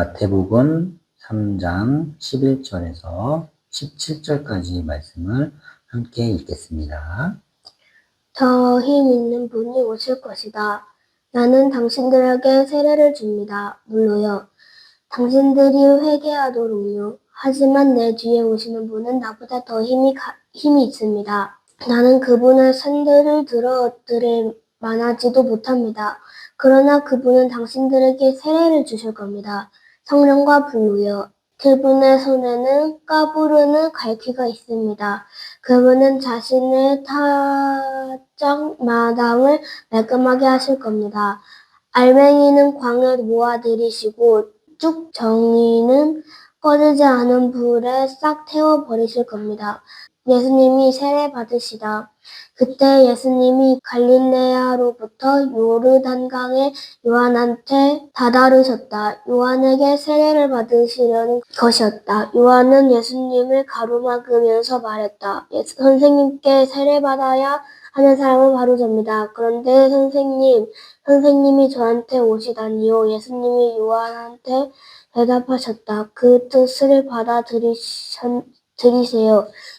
마태복음 3장 11절에서 17절까지 말씀을 함께 읽겠습니다. 더 힘 있는 분이 오실 것이다. 나는 당신들에게 세례를 줍니다. 물로요. 당신들이 회개하도록요. 하지만 내 뒤에 오시는 분은 나보다 더 힘이, 가- 힘이 있습니다. 나는 그분의 손들을 들어 들을 만하지도 못합니다. 그러나 그분은 당신들에게 세례를 주실 겁니다. 성령과 불로요. 그분의 손에는 까부르는 갈퀴가 있습니다. 그분은 자신의 타작 마당을 매끈하게 하실 겁니다. 알맹이는 광에 모아들이시고 쭉 정이는 꺼지지 않은 불에 싹 태워 버리실 겁니다. 예수님이 세례 받으시다. 그때 예수님이 갈릴레아로부터 요르단강에 요한한테 다다르셨다. 요한에게 세례를 받으시려는 것이었다. 요한은 예수님을 가로막으면서 말했다. 예수- 선생님께 세례 받아야 하는 사람은 바로 접니다. 그런데 선생님, 선생님이 저한테 오시다니요. 예수님이 요한한테 대답하셨다. 그 뜻을 받아들이세요.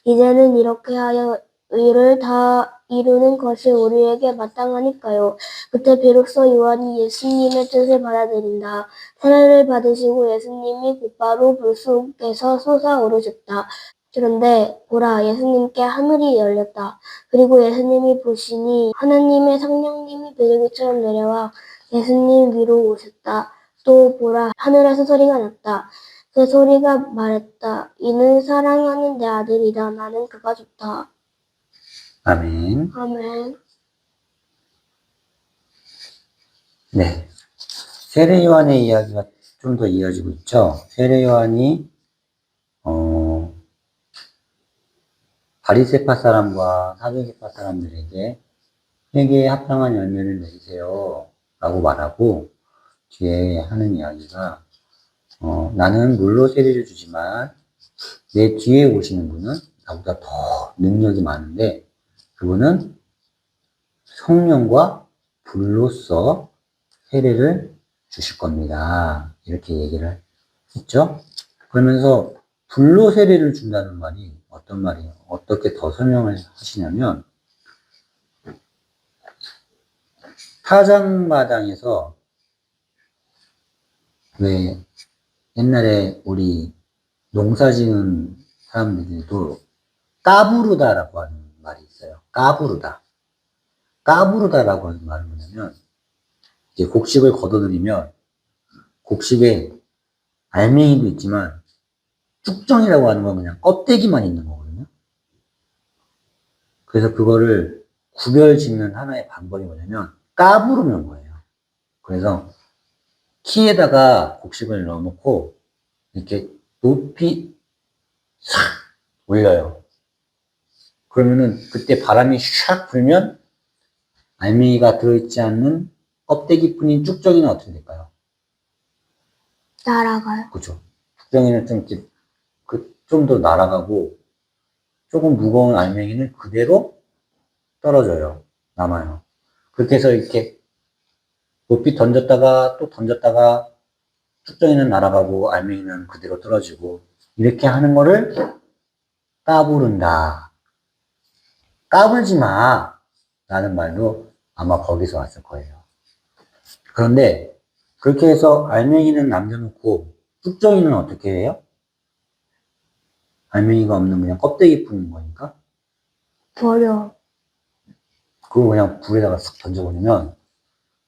이제는 이렇게 하여 의를 다 이루는 것이 우리에게 마땅하니까요. 그때 비로소 요한이 예수님의 뜻을 받아들인다. 세례를 받으시고 예수님이 곧바로 물속에서 솟아오르셨다. 그런데 보라 예수님께 하늘이 열렸다. 그리고 예수님이 보시니 하나님의 성령님이 비둘기처럼 내려와 예수님 위로 오셨다. 또 보라 하늘에서 소리가 났다. 그 소리가 말했다. 이는 사랑하는 내 아들이다. 나는 그가 좋다. 아멘. 아멘. 네. 세례 요한의 이야기가 좀 더 이어지고 있죠. 세례 요한이 어, 바리세파 사람과 사두개파 사람들에게 회개에 합당한 열매를 내리세요. 라고 말하고 뒤에 하는 이야기가 어, 나는 물로 세례를 주지만 내 뒤에 오시는 분은 나보다 더 능력이 많은데 그분은 성령과 불로써 세례를 주실 겁니다. 이렇게 얘기를 했죠. 그러면서 불로 세례를 준다는 말이 어떤 말이에요? 어떻게 더 설명을 하시냐면 타작마당에서 왜 옛날에 우리 농사 지은 사람들도 까부르다라고 하는 말이 있어요. 까부르다. 까부르다라고 하는 말은 뭐냐면 이제 곡식을 걷어들이면 곡식에 알맹이도 있지만 쭉정이라고 하는 건 그냥 껍데기만 있는 거거든요. 그래서 그거를 구별 짓는 하나의 방법이 뭐냐면 까부르는 거예요. 그래서 키에다가 곡식을 넣어놓고 이렇게 높이 싹 올려요. 그러면은 그때 바람이 샥 불면 알맹이가 들어있지 않는 껍데기뿐인 쭉정이는 어떻게 될까요? 날아가요. 그죠? 쭉정이는 좀 이렇게 그, 좀 더 날아가고 조금 무거운 알맹이는 그대로 떨어져요. 남아요. 그렇게 해서 이렇게 높이 던졌다가 또 던졌다가 쭉정이는 날아가고 알맹이는 그대로 떨어지고 이렇게 하는 거를 까부른다. 까불지 마. 라는 말도 아마 거기서 왔을 거예요. 그런데 그렇게 해서 알맹이는 남겨놓고 쭉정이는 어떻게 해요? 알맹이가 없는 그냥 껍데기 뿐인 거니까 버려. 그거 그냥 불에다가 싹 던져버리면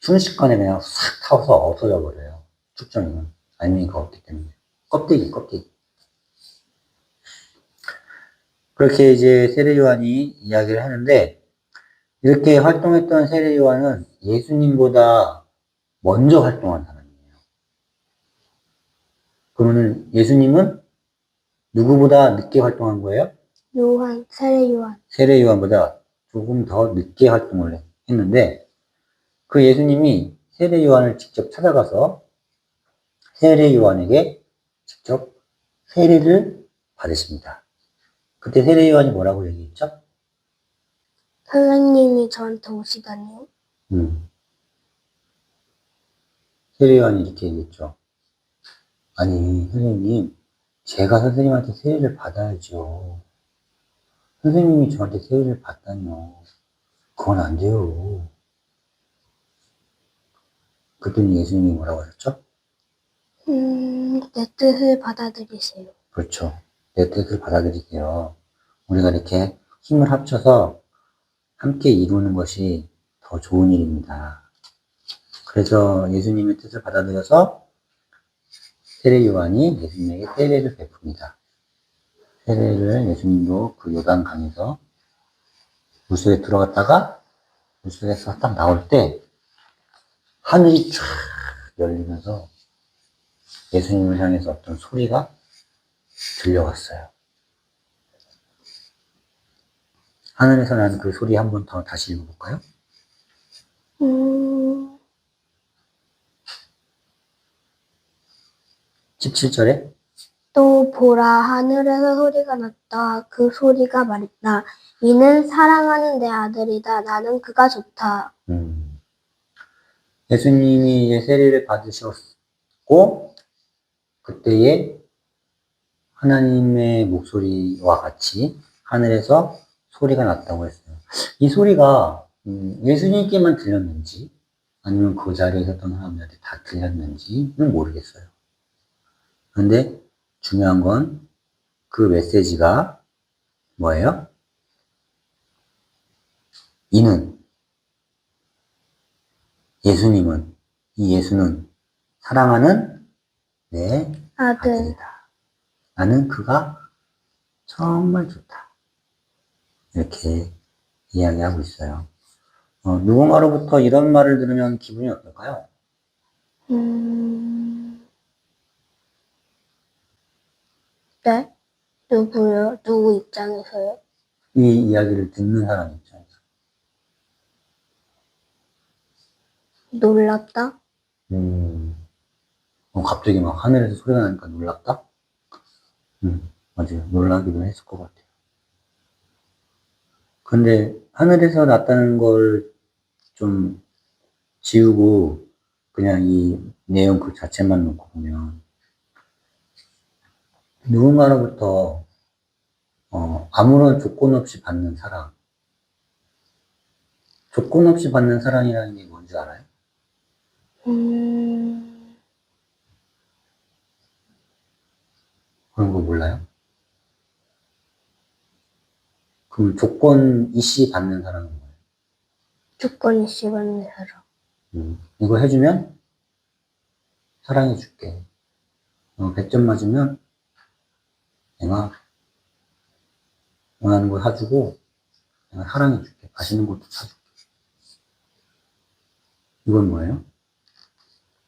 순식간에 그냥 싹 타서 없어져 버려요. 축정이는 알맹이가 없기 때문에 껍데기 껍데기. 그렇게 이제 세례 요한이 이야기를 하는데 이렇게 활동했던 세례 요한은 예수님보다 먼저 활동한 사람이에요. 그러면은 예수님은 누구보다 늦게 활동한 거예요? 요한, 세례 요한. 세례 요한보다 조금 더 늦게 활동을 했는데 그 예수님이 세례 요한을 직접 찾아가서 세례 요한에게 직접 세례를 받으십니다. 그때 세례 요한이 뭐라고 얘기했죠? 선생님이 저한테 오시다니요. 음. 세례 요한이 이렇게 얘기했죠. 아니, 선생님, 제가 선생님한테 세례를 받아야죠. 선생님이 저한테 세례를 받다뇨. 그건 안 돼요. 그랬더니 예수님이 뭐라고 하셨죠? 음, 내 뜻을 받아들이세요. 그렇죠. 내 뜻을 받아들이세요. 우리가 이렇게 힘을 합쳐서 함께 이루는 것이 더 좋은 일입니다. 그래서 예수님의 뜻을 받아들여서 세례 요한이 예수님에게 세례를 베풉니다. 세례를 예수님도 그 요단 강에서 물속에 들어갔다가 물속에서 딱 나올 때 하늘이 쫙 열리면서 예수님을 향해서 어떤 소리가 들려왔어요. 하늘에서 난 그 소리 한 번 더 다시 읽어볼까요? 음, 17절에 또 보라 하늘에서 소리가 났다. 그 소리가 말했다. 이는 사랑하는 내 아들이다. 나는 그가 좋다. 음, 예수님이 이제 세례를 받으셨고 그때에 하나님의 목소리와 같이 하늘에서 소리가 났다고 했어요. 이 소리가 음, 예수님께만 들렸는지 아니면 그 자리에 있었던 사람들한테 다 들렸는지는 모르겠어요. 그런데 중요한 건 그 메시지가 뭐예요? 이는 예수님은 이 예수는 사랑하는 내 아들. 아들이다. 나는 그가 정말 좋다. 이렇게 이야기하고 있어요. 어, 누군가로부터 이런 말을 들으면 기분이 어떨까요? 음, 네? 누구요? 누구 입장에서요? 이 이야기를 듣는 사람 입장에서. 놀랍다? 음, 어, 갑자기 막 하늘에서 소리가 나니까 놀랍다? 음, 맞아요. 놀라기도 했을 것 같아요. 근데 하늘에서 났다는 걸 좀 지우고 그냥 이 내용 그 자체만 놓고 보면 누군가로부터 어, 아무런 조건 없이 받는 사랑 조건 없이 받는 사랑이라는 게 뭔지 알아요? 음, 그런 거 몰라요? 그럼 조건 이씨 받는 사람은 뭐예요? 조건이 씹은 사람. 음, 이거 해주면 사랑해줄게. 어, 100점 맞으면 내가 원하는 거 사주고 내가 사랑해줄게. 맛있는 것도 사줄게. 이건 뭐예요?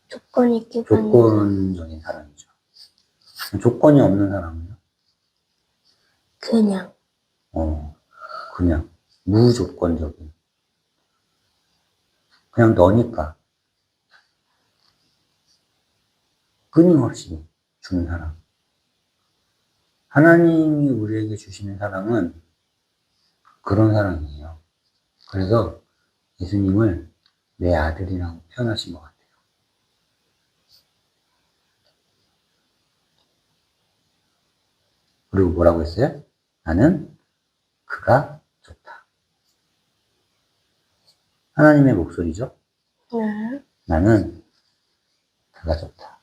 조건이 기반이 조건적인 사랑이죠. 조건이 없는 사람은요? 그냥. 어, 그냥 무조건적인. 그냥 너니까. 끊임없이 주는 사랑. 하나님이 우리에게 주시는 사랑은 그런 사랑이에요. 그래서 예수님을 내 아들이라고 표현하신 것 같아요. 그리고 뭐라고 했어요? 나는 그가 좋다. 하나님의 목소리죠. 네. 나는 그가 좋다.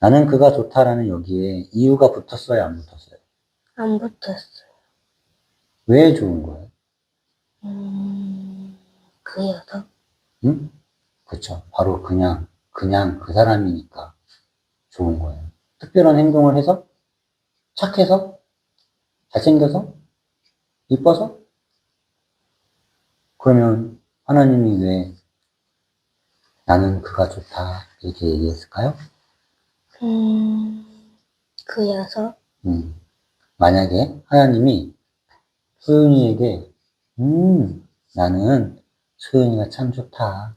나는 그가 좋다라는 여기에 이유가 붙었어요, 안 붙었어요? 안 붙었어요. 왜 좋은 거예요? 음, 그여서 응? 그쵸. 바로 그냥, 그냥 그 사람이니까 좋은 거예요. 특별한 행동을 해서? 착해서? 잘생겨서? 이뻐서? 그러면 하나님이 왜 나는 그가 좋다 이렇게 얘기했을까요? 음, 그여서 음, 만약에 하나님이 소윤이에게, 음, 나는 소윤이가 참 좋다.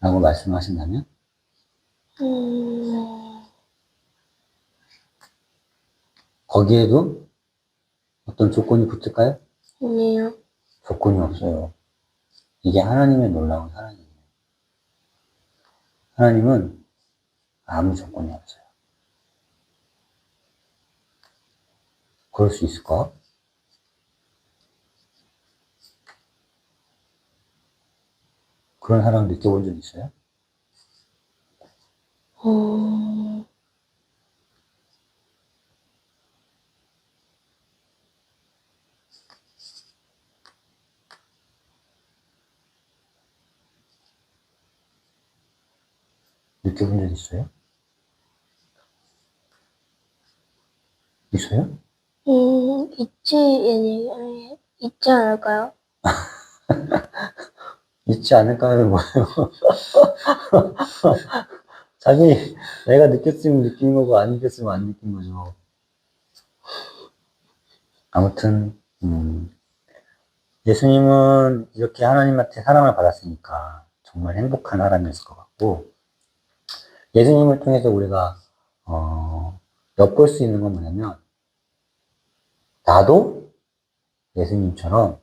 라고 말씀하신다면, 음, 거기에도 어떤 조건이 붙을까요? 아니요. 조건이 없어요. 이게 하나님의 놀라운 사랑이에요. 하나님은 아무 조건이 없어요. 그럴 수 있을까? 그런 사람 느껴본 적 있어요? 음, 느껴본 적 있어요? 있어요? 음, 있지, 아니, 아니, 있지 않을까요? 있지 않을까요? 뭐예요? 자기, 내가 느꼈으면 느낀 거고, 안 느꼈으면 안 느낀 거죠. 아무튼, 음, 예수님은 이렇게 하나님한테 사랑을 받았으니까 정말 행복한 사람이었을 것 같고, 예수님을 통해서 우리가, 어, 엿볼 수 있는 건 뭐냐면, 나도 예수님처럼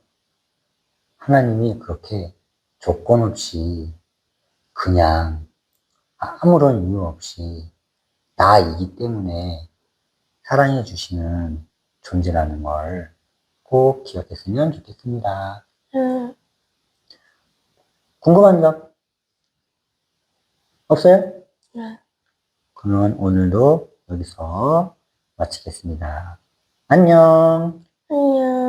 하나님이 그렇게 조건 없이 그냥 아무런 이유 없이 나이기 때문에 사랑해 주시는 존재라는 걸 꼭 기억했으면 좋겠습니다. 음, 궁금한 점 없어요? 네. 그러면 오늘도 여기서 마치겠습니다. 안녕. 안녕.